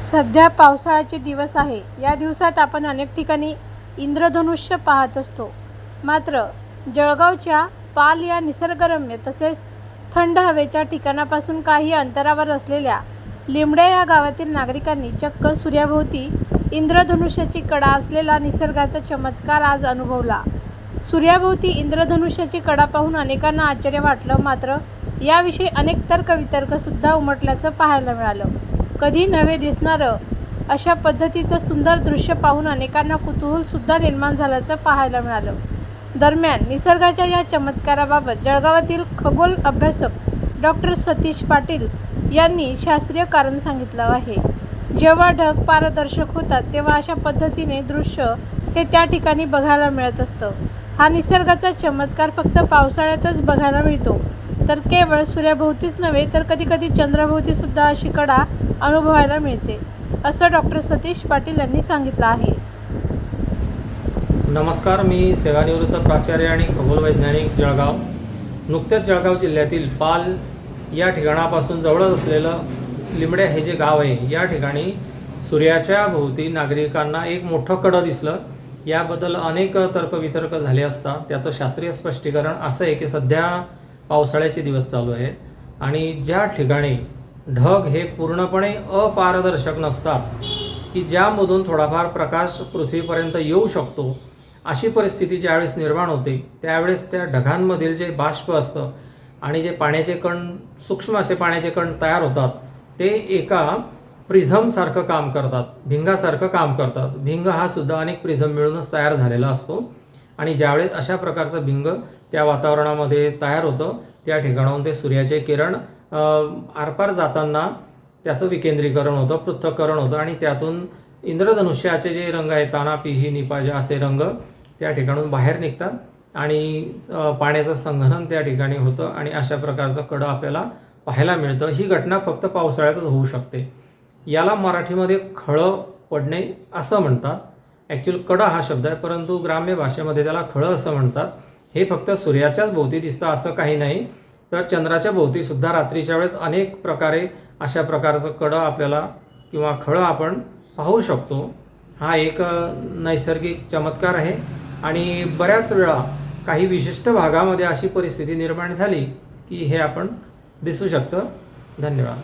सध्या पावसाळ्याचे दिवस आहे. या दिवसात आपण अनेक ठिकाणी इंद्रधनुष्य पाहत असतो. मात्र जळगावच्या पाल या निसर्गरम्य तसेच थंड हवेच्या ठिकाणापासून काही अंतरावर असलेल्या लिमड्या या गावातील नागरिकांनी चक्क सूर्याभोवती इंद्रधनुष्याची कडा असलेला निसर्गाचा चमत्कार आज अनुभवला. सूर्याभोवती इंद्रधनुष्याची कडा पाहून अनेकांना आश्चर्य वाटलं. मात्र याविषयी अनेक तर्कवितर्कसुद्धा उमटल्याचं पाहायला मिळालं. कधी नवे दिसणारं. अशा पद्धतीचं सुंदर दृश्य पाहून अनेकांना कुतूहलसुद्धा निर्माण झाल्याचं पाहायला मिळालं. दरम्यान निसर्गाच्या या चमत्काराबाबत जळगावातील खगोल अभ्यासक डॉक्टर सतीश पाटील यांनी शास्त्रीय कारण सांगितलं आहे. जेव्हा ढग पारदर्शक होतात तेव्हा अशा पद्धतीने दृश्य हे त्या ठिकाणी बघायला मिळत असतं. हा निसर्गाचा चमत्कार फक्त पावसाळ्यातच बघायला मिळतो तर केवळ सूर्याभोवतीच नव्हे तर कधीकधी चंद्राभोवतीसुद्धा अशी कडा अनुभवायला मिळते असं डॉक्टर सतीश पाटील यांनी सांगितलं आहे. नमस्कार मी सेवानिवृत्त प्राचार्य आणि खगोल वैज्ञानिक जळगाव. नुकत्याच जळगाव जिल्ह्यातील पाल या ठिकाणापासून जवळच असलेलं लिमडे हे जे गाव आहे या ठिकाणी सूर्याच्या भोवती नागरिकांना एक मोठं कडं दिसलं. याबद्दल अनेक तर्कवितर्क झाले असता त्याचं शास्त्रीय स्पष्टीकरण असं आहे की सध्या पावसाळ्याचे दिवस चालू आहेत. आणि ज्या ठिकाणी ढग हे पूर्णपणे अपारदर्शक नसतात की ज्यामधून थोडाफार प्रकाश पृथ्वीपर्यंत येऊ शकतो अशी परिस्थिती ज्यावेळेस निर्माण होते त्यावेळेस त्या ढगांमधील जे बाष्प असतं आणि जे पाण्याचे कण सूक्ष्म असे पाण्याचे कण तयार होतात ते एका प्रिझमसारखं काम करतात भिंगासारखं काम करतात. भिंग हा सुद्धा अनेक प्रिझम मिळूनच तयार झालेला असतो. आणि ज्यावेळेस अशा प्रकारचं भिंग त्या वातावरणामध्ये तयार होतं. त्या ठिकाणाहून ते सूर्याचे किरण आरपार जाताना त्याचं विकेंद्रीकरण होतं पृथक्करण होतं आणि त्यातून इंद्रधनुष्याचे जे रंग आहेत ताना पिही निपाजा असे रंग त्या ठिकाणून बाहेर निघतात आणि पाण्याचं संघनन त्या ठिकाणी होतं आणि अशा प्रकारचं कडं आपल्याला पाहायला मिळतं. ही घटना फक्त पावसाळ्यातच होऊ शकते. याला मराठीमध्ये खळं पडणे असं म्हणतात. ॲक्च्युअल कडा हा शब्द आहे परंतु ग्राम्य भाषेमध्ये त्याला खळं असं म्हणतात. हे फक्त सूर्याच्याच भोवती दिसतं असं काही नाही. तर चंद्राच्या भोवती सुद्धा रात्रीच्या वेळेस अनेक प्रकारे अशा प्रकारचं कडं आपल्याला किंवा खळं आपण पाहू शकतो. हा एक नैसर्गिक चमत्कार आहे. आणि बऱ्याच वेळा काही विशिष्ट भागामध्ये अशी परिस्थिती निर्माण झाली की हे आपण दिसू शकतं. धन्यवाद.